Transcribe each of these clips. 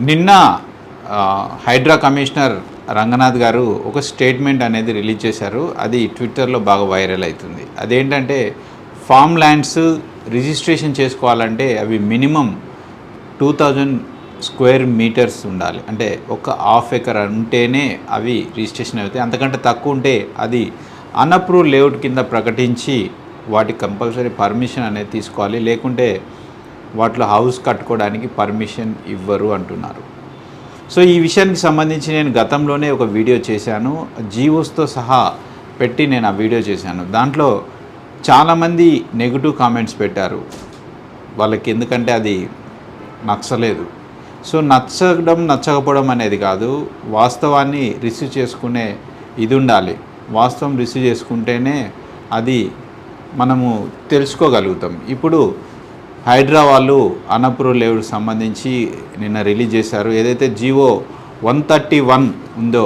నిన్న హైడ్రా కమిషనర్ రంగనాథ్ గారు ఒక స్టేట్మెంట్ అనేది రిలీజ్ చేశారు. అది ట్విట్టర్లో బాగా వైరల్ అవుతుంది. అదేంటంటే ఫామ్ ల్యాండ్స్ రిజిస్ట్రేషన్ చేసుకోవాలంటే అవి minimum two thousand square metres ఉండాలి. అంటే ఒక హాఫ్ ఎకర్ ఉంటేనే అవి రిజిస్ట్రేషన్ అవుతాయి. అంతకంటే తక్కువ ఉంటే అది అన్అప్రూవ్ లేఅవుట్ కింద ప్రకటించి వాటికి కంపల్సరీ పర్మిషన్ అనేది తీసుకోవాలి. లేకుంటే వాటిలో హౌస్ కట్టుకోవడానికి పర్మిషన్ ఇవ్వరు అంటున్నారు. సో ఈ విషయానికి సంబంధించి నేను గతంలోనే ఒక వీడియో చేశాను. జీవోస్తో సహా పెట్టి నేను ఆ వీడియో చేశాను. దాంట్లో చాలామంది నెగిటివ్ కామెంట్స్ పెట్టారు. వాళ్ళకి ఎందుకంటే అది నచ్చలేదు. సో నచ్చడం నచ్చకపోవడం అనేది కాదు. వాస్తవాన్ని రిసీవ్ చేసుకునే ఇది ఉండాలి. వాస్తవం రిసీవ్ చేసుకుంటేనే అది మనము తెలుసుకోగలుగుతాం. ఇప్పుడు హైడ్రా వాళ్ళు అన్నపూర్ లేవుడికి సంబంధించి నిన్న రిలీజ్ చేశారు. ఏదైతే జివో వన్ థర్టీ వన్ ఉందో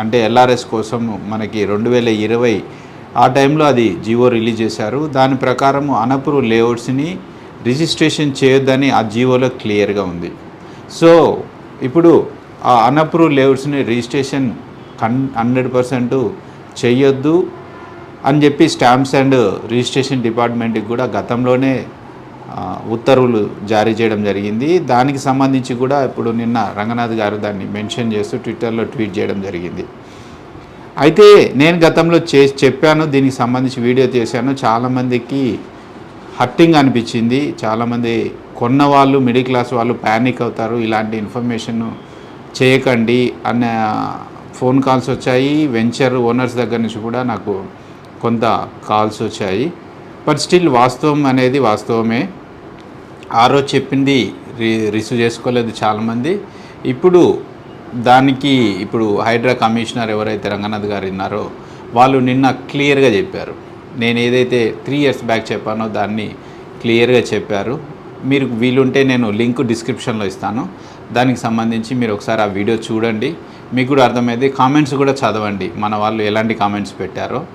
అంటే ఎల్ఆర్ఎస్ కోసం మనకి రెండు వేల ఇరవై ఆ టైంలో అది జివో రిలీజ్ చేశారు. దాని ప్రకారం అనపూర్ లేఅవుట్స్ని రిజిస్ట్రేషన్ చేయొద్దని ఆ జివోలో క్లియర్గా ఉంది. సో ఇప్పుడు ఆ అనప్రూవ్ లేఅవుట్స్ని రిజిస్ట్రేషన్ కన్ హండ్రెడ్ పర్సెంట్ చేయొద్దు అని చెప్పి స్టాంప్స్ అండ్ రిజిస్ట్రేషన్ డిపార్ట్మెంట్కి కూడా గతంలోనే ఉత్తర్వులు జారీ చేయడం జరిగింది. దానికి సంబంధించి కూడా ఇప్పుడు నిన్న రంగనాథ్ గారు దాన్ని మెన్షన్ చేస్తూ ట్విట్టర్లో ట్వీట్ చేయడం జరిగింది. అయితే నేను గతంలో చే చెప్పాను దీనికి సంబంధించి వీడియో చేశాను చాలామందికి హట్టింగ్ అనిపించింది. చాలామంది కొన్న వాళ్ళు మిడిల్ క్లాస్ వాళ్ళు ప్యానిక్ అవుతారు. ఇలాంటి ఇన్ఫర్మేషన్ చేయకండి అన్న ఫోన్ కాల్స్ వచ్చాయి. వెంచర్ ఓనర్స్ దగ్గర నుంచి కూడా నాకు కొంత కాల్స్ వచ్చాయి. బట్ స్టిల్ వాస్తవం అనేది వాస్తవమే. ఆ రోజు చెప్పింది రి రిసీవ్ చేసుకోలేదు చాలామంది. ఇప్పుడు దానికి ఇప్పుడు హైడ్రా కమిషనర్ ఎవరైతే రంగనాథ్ గారు ఉన్నారో వాళ్ళు నిన్న క్లియర్గా చెప్పారు. నేను ఏదైతే త్రీ ఇయర్స్ బ్యాక్ చెప్పానో దాన్ని క్లియర్గా చెప్పారు. మీరు వీలుంటే నేను లింక్ డిస్క్రిప్షన్లో ఇస్తాను. దానికి సంబంధించి మీరు ఒకసారి ఆ వీడియో చూడండి. మీకు కూడా అర్థమైంది కామెంట్స్ కూడా చదవండి. మన వాళ్ళు ఎలాంటి కామెంట్స్ పెట్టారో.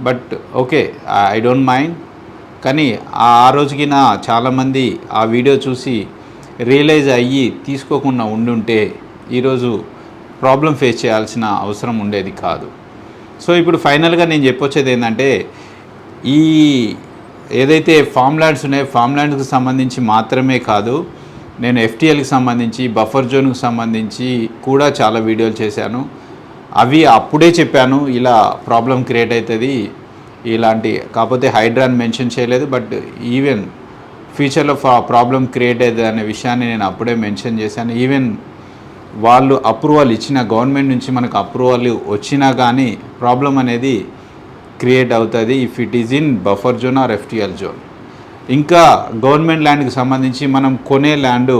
But okay I don't mind. కానీ ఆ రోజుకి నా చాలామంది ఆ వీడియో చూసి రియలైజ్ అయ్యి తీసుకోకుండా ఉండుంటే ఈరోజు ప్రాబ్లం ఫేస్ చేయాల్సిన అవసరం ఉండేది కాదు. సో ఇప్పుడు ఫైనల్గా నేను చెప్పొచ్చేది ఏంటంటే ఈ ఏదైతే ఫామ్ ల్యాండ్స్ ఉన్నాయో ఫామ్ ల్యాండ్స్కి సంబంధించి మాత్రమే కాదు నేను ఎఫ్టీఎల్కి సంబంధించి బఫర్ జోన్కి సంబంధించి కూడా చాలా వీడియోలు చేశాను. అవి అప్పుడే చెప్పాను ఇలా ప్రాబ్లం క్రియేట్ అవుతుంది ఇలాంటి కాకపోతే హైడ్రాన్ మెన్షన్ చేయలేదు బట్ ఈవెన్ ఫ్యూచర్లో ప్రాబ్లం క్రియేట్ అవుతుంది అనే విషయాన్ని నేను అప్పుడే మెన్షన్ చేశాను. ఈవెన్ వాళ్ళు అప్రూవల్ ఇచ్చిన గవర్నమెంట్ నుంచి మనకు అప్రూవల్ వచ్చినా కానీ ప్రాబ్లం అనేది క్రియేట్ అవుతుంది if it is in buffer zone or FTL zone ఇంకా గవర్నమెంట్ ల్యాండ్కి సంబంధించి మనం కొనే ల్యాండ్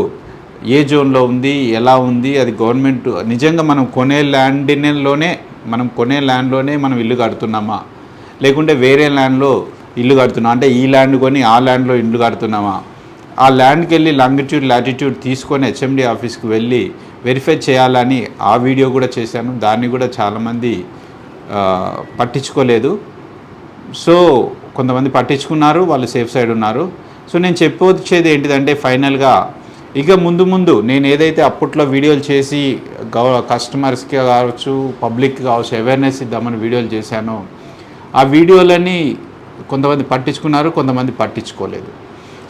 ఏ జోన్లో ఉంది ఎలా ఉంది అది గవర్నమెంట్ నిజంగా మనం కొనే ల్యాండ్లోనే మనం కొనే ల్యాండ్లోనే మనం ఇల్లు కడుతున్నామా? లేకుంటే వేరే ల్యాండ్లో ఇల్లు కడుతున్నాం. అంటే ఈ ల్యాండ్ కొని ఆ ల్యాండ్లో ఇల్లు కడుతున్నామా? ఆ ల్యాండ్కి వెళ్ళి లాంగిట్యూడ్ లాటిట్యూడ్ తీసుకొని హెచ్ఎండి ఆఫీస్కి వెళ్ళి వెరిఫై చేయాలని ఆ వీడియో కూడా చేశాను. దాన్ని కూడా చాలామంది పట్టించుకోలేదు. సో కొంతమంది పట్టించుకున్నారు వాళ్ళు సేఫ్ సైడ్ ఉన్నారు. సో నేను చెప్పొచ్చేది ఏంటిదంటే ఫైనల్గా ఇక ముందు ముందు నేను ఏదైతే అప్పట్లో వీడియోలు చేసి గవ కస్టమర్స్కి కావచ్చు పబ్లిక్ కావచ్చు అవేర్నెస్ ఇద్దామని వీడియోలు చేశానో ఆ వీడియోలన్నీ కొంతమంది పట్టించుకున్నారు కొంతమంది పట్టించుకోలేదు.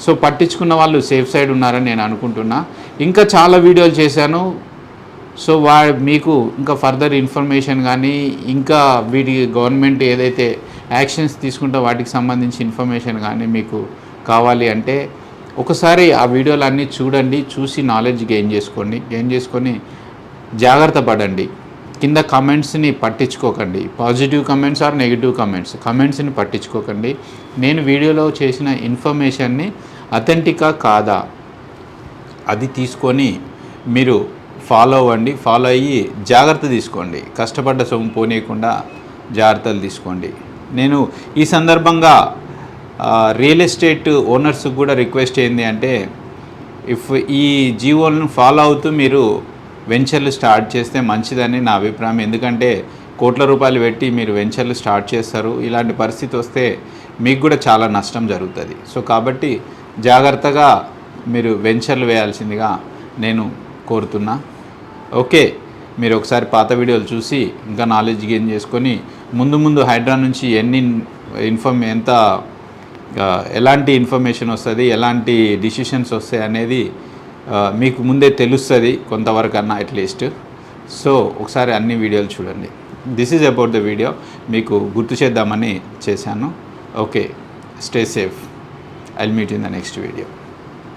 సో పట్టించుకున్న వాళ్ళు సేఫ్ సైడ్ ఉన్నారని నేను అనుకుంటున్నా. ఇంకా చాలా వీడియోలు చేశాను. సో వా మీకు ఇంకా ఫర్దర్ ఇన్ఫర్మేషన్ కానీ ఇంకా వీటి గవర్నమెంట్ ఏదైతే యాక్షన్స్ తీసుకుంటా వాటికి సంబంధించి ఇన్ఫర్మేషన్ కానీ మీకు కావాలి అంటే ఒకసారి ఆ వీడియోలు అన్నీ చూడండి చూసి నాలెడ్జ్ గెయిన్ చేసుకోండి. గెయిన్ చేసుకొని జాగ్రత్త పడండి. కింద కమెంట్స్ని పట్టించుకోకండి. Positive comments or negative comments కమెంట్స్ని పట్టించుకోకండి. నేను వీడియోలో చేసిన ఇన్ఫర్మేషన్ని అథెంటికా కాదా? అది తీసుకొని మీరు ఫాలో అవ్వండి. ఫాలో అయ్యి జాగ్రత్త తీసుకోండి. కష్టపడ్డ సొమ్ము పోనీయకుండా జాగ్రత్తలు తీసుకోండి. నేను ఈ సందర్భంగా రియల్ ఎస్టేట్ ఓనర్స్కి కూడా రిక్వెస్ట్ ఏంటి అంటే ఇఫ్ ఈ జీవోలను ఫాలో అవుతూ మీరు వెంచర్లు స్టార్ట్ చేస్తే మంచిదని నా అభిప్రాయం. ఎందుకంటే కోట్ల రూపాయలు పెట్టి మీరు వెంచర్లు స్టార్ట్ చేస్తారు. ఇలాంటి పరిస్థితి వస్తే మీకు కూడా చాలా నష్టం జరుగుతుంది. సో కాబట్టి జాగ్రత్తగా మీరు వెంచర్లు వేయాల్సిందిగా నేను కోరుతున్నా. ఓకే మీరు ఒకసారి పాత వీడియోలు చూసి ఇంకా నాలెడ్జ్ గెయిన్ చేసుకొని ముందు ముందు హైడ్రా నుంచి ఎన్ని ఇన్ఫర్మ్ ఎంత ఎలాంటి ఇన్ఫర్మేషన్ వస్తుంది ఎలాంటి డిసిషన్స్ వస్తాయి అనేది మీకు ముందే తెలుస్తుంది కొంతవరకు అన్న అట్లీస్ట్ సో ఒకసారి అన్ని వీడియోలు చూడండి. This is about the video మీకు గుర్తు చేద్దామని చేశాను. Okay stay safe I'll meet in the next video